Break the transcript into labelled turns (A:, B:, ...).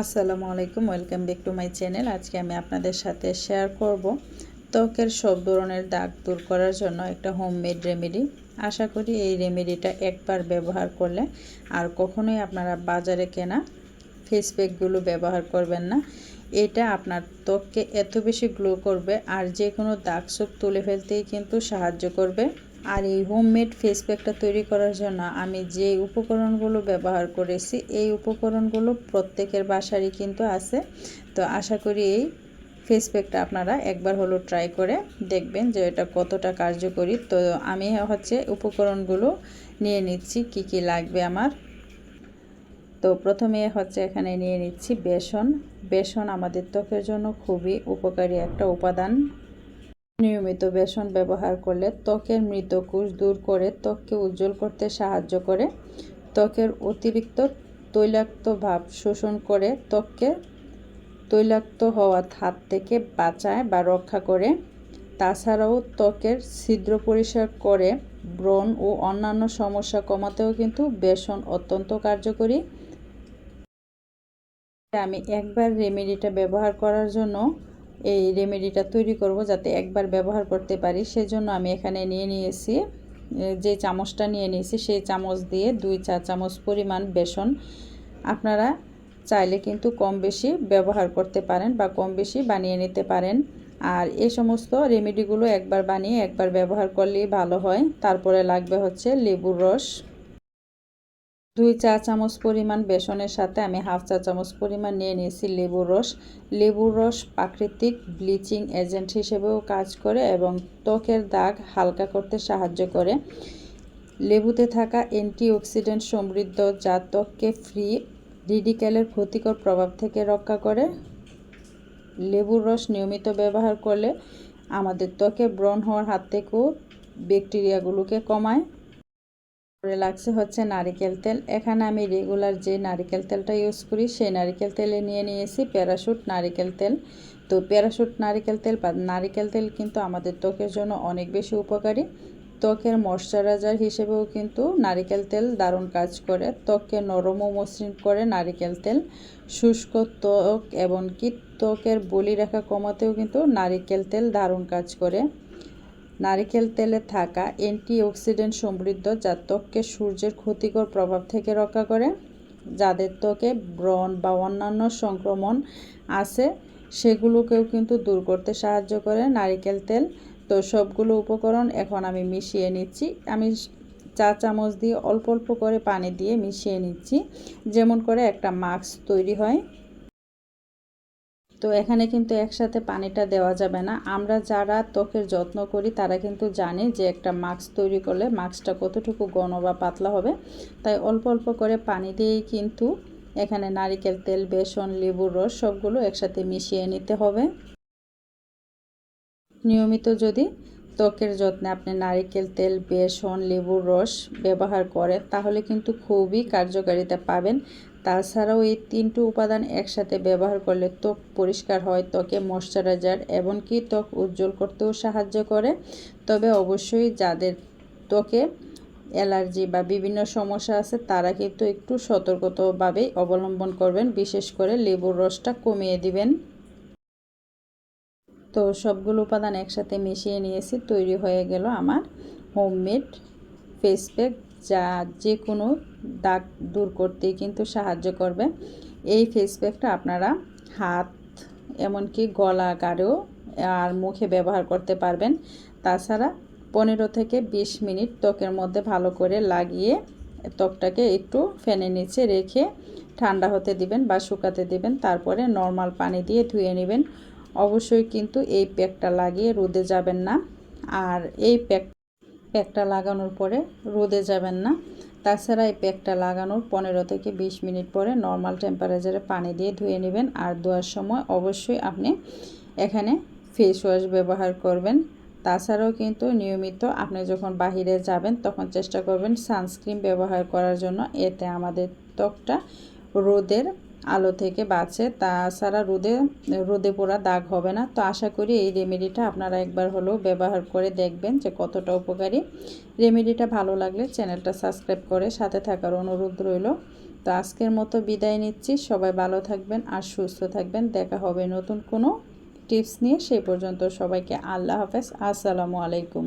A: আসসালামু আলাইকুম, welcome back to my channel. আজকে আমি আপনাদের সাথে শেয়ার করব ত্বকের সব ধরনের দাগ দূর করার জন্য একটা হোমমেড রেমেডি আশা করি এই রেমেডিটা একবার ব্যবহার করলে আর কখনোই আপনারা বাজারে কেনা ফেস প্যাকগুলো ব্যবহার করবেন না। এটা আপনার ত্বককে এত বেশি গ্লো করবে আর যে কোনো দাগ সুখ তুলে ফেলতেই কিন্তু সাহায্য করবে। আর এই হোমমেড ফেস প্যাকটা তৈরি করার জন্য আমি যে উপকরণগুলো ব্যবহার করেছি, এই উপকরণগুলো প্রত্যেকের বাসারই কিন্তু আছে। তো আশা করি এই ফেস প্যাকটা আপনারা একবার হলো ট্রাই করে দেখবেন যে এটা কতটা কার্যকরী। তো আমি হচ্ছে উপকরণগুলো নিয়ে নিচ্ছি, কি কি লাগবে আমার। তো প্রথমে হচ্ছে এখানে নিয়ে নিচ্ছি বেসন। বেসন আমাদের ত্বকের জন্য খুবই উপকারী একটা উপাদান। নিয়মিত বেসন ব্যবহার করলে ত্বকের মৃত কোষ দূর করে ত্বককে উজ্জ্বল করতে সাহায্য করে। ত্বকের অতিরিক্ত তৈলাক্ত ভাব শোষণ করে ত্বককে তৈলাক্ত হওয়ার হাত থেকে বাঁচায় বা রক্ষা করে। তাছাড়াও ত্বকের ছিদ্র পরিষ্কার করে, ব্রণ ও অন্যান্য সমস্যা কমাতেও কিন্তু বেসন অত্যন্ত কার্যকরী। আমি একবার রেমেডিটা ব্যবহার করার জন্য এই রেমেডিটা তৈরি করব যাতে একবার ব্যবহার করতে পারি। সেজন্য আমি এখানে নিয়ে নিয়েছি, যে চামচটা নিয়ে নিয়েছি, সেই চামচ দিয়ে দুই চা চামচ পরিমাণ বেসন। আপনারা চাইলে কিন্তু কম বেশি ব্যবহার করতে পারেন বা কম বেশি বানিয়ে নিতে পারেন। আর এই সমস্ত রেমেডিগুলো একবার বানিয়ে একবার ব্যবহার করলেই ভালো হয়। তারপরে লাগবে হচ্ছে লেবুর রস। দুই চা চামচ পরিমাণ বেসনের সাথে আমি হাফ চা চামচ পরিমাণ নিয়ে নিয়েছি লেবুর রস। লেবুর রস প্রাকৃতিক ব্লিচিং এজেন্ট হিসেবেও কাজ করে এবং ত্বকের দাগ হালকা করতে সাহায্য করে। লেবুতে থাকা অ্যান্টিঅক্সিডেন্ট সমৃদ্ধ যা ত্বককে ফ্রি রিডিক্যালের ক্ষতিকর প্রভাব থেকে রক্ষা করে। লেবুর রস নিয়মিত ব্যবহার করলে আমাদের ত্বকে ব্রণ হওয়ার হাত থেকেও ব্যাকটেরিয়াগুলোকে কমায়। লাগছে হচ্ছে নারিকেল তেল। এখানে আমি রেগুলার যে নারিকেল তেলটা ইউজ করি, সেই নারিকেল তেলে নিয়ে নিয়েছি প্যারাশুট নারিকেল তেল। তো প্যারাশুট নারিকেল তেল বা নারিকেল তেল কিন্তু আমাদের ত্বকের জন্য অনেক বেশি উপকারী। ত্বকের ময়শ্চারাইজার হিসেবেও কিন্তু নারিকেল তেল দারুণ কাজ করে। ত্বককে নরম ও মসৃণ করে নারিকেল তেল। শুষ্ক ত্বক এমনকি ত্বকের বলি রেখা কমাতেও কিন্তু নারিকেল তেল দারুণ কাজ করে। নারিকেল তেলে থাকা অ্যান্টিঅক্সিডেন্ট সমৃদ্ধ যা ত্বককে সূর্যের ক্ষতিকর প্রভাব থেকে রক্ষা করে, যাদের ত্বকে ব্রণ বা অন্যান্য সংক্রমণ আছে, সেগুলোকেও কিন্তু দূর করতে সাহায্য করে নারিকেল তেল। তো সবগুলো উপকরণ এখন আমি মিশিয়ে নিচ্ছি। আমি চা চামচ দিয়ে অল্প অল্প করে পানি দিয়ে মিশিয়ে নিচ্ছি। যেমন করে একটা মাস্ক তৈরি হয়। তো এখানে কিন্তু একসাথে পানিটা দেওয়া যাবে না। আমরা যারা ত্বকের যত্ন করি, তারা কিন্তু জানে যে একটা মাস্ক তৈরি করলে মাস্কটা কতটুকু ঘন বা পাতলা হবে। তাই অল্প অল্প করে পানি দিয়েই কিন্তু এখানে নারিকেল তেল, বেসন, লেবুর রস সবগুলো একসাথে মিশিয়ে নিতে হবে। নিয়মিত যদি ত্বকের যত্নে আপনি নারিকেল তেল, বেসন, লেবুর রস ব্যবহার করেন, তাহলে কিন্তু খুবই কার্যকারিতা পাবেন। তাছাড়াও এই তিনটি উপাদান একসাথে ব্যবহার করলে ত্বক পরিষ্কার হয়, ত্বকে ময়শ্চারাইজার এমনকি ত্বক উজ্জ্বল করতেও সাহায্য করে। তবে অবশ্যই যাদের ত্বকে অ্যালার্জি বা বিভিন্ন সমস্যা আছে, তারা কিন্তু একটু সতর্কতভাবে অবলম্বন করবেন, বিশেষ করে লেবুর রসটা কমিয়ে দিবেন। তো সবগুলো উপাদান একসাথে মিশিয়ে নিয়েছি, তৈরি হয়ে গেল আমার হোমমেড ফেস প্যাক। যা যে কোনো দাগ দূর করতেই কিন্তু সাহায্য করবে। এই ফেস প্যাকটা আপনারা হাত, এমনকি গলা গাড়েও আর মুখে ব্যবহার করতে পারবেন। তাছাড়া পনেরো থেকে ২০ মিনিট ত্বকের মধ্যে ভালো করে লাগিয়ে ত্বকটাকে একটু ফ্যানের নিচে রেখে ঠান্ডা হতে দিবেন বা শুকাতে দিবেন। তারপরে নর্মাল পানি দিয়ে ধুয়ে নেবেন। অবশ্যই কিন্তু এই প্যাকটা লাগিয়ে রোদে যাবেন না। আর এই প্যাক প্যাকটা লাগানোর পরে রোদে যাবেন না। তাছাড়া এই প্যাকটা লাগানোর পনেরো থেকে ২০ মিনিট পরে নর্মাল টেম্পারেচারে পানি দিয়ে ধুয়ে নেবেন আর ধোয়ার সময় অবশ্যই আপনি এখানে ফেস ওয়াশ ব্যবহার করবেন। তাছাড়াও কিন্তু নিয়মিত আপনি যখন বাহিরে যাবেন তখন চেষ্টা করবেন সানস্ক্রিন ব্যবহার করার জন্য। এতে আমাদের ত্বকটা রোদের আলো থেকে বাঁচে। তাছাড়া রোদে রোদে পোড়া দাগ হবে না। তো আশা করি এই রেমেডিটা আপনারা একবার হলেও ব্যবহার করে দেখবেন যে কতটা উপকারী। রেমেডিটা ভালো লাগলে চ্যানেলটা সাবস্ক্রাইব করে সাথে থাকার অনুরোধ রইল। তো আজকের মতো বিদায় নিচ্ছি। সবাই ভালো থাকবেন আর সুস্থ থাকবেন। দেখা হবে নতুন কোনো টিপস নিয়ে। সেই পর্যন্ত সবাইকে আল্লাহ হাফেজ। আসসালামু আলাইকুম।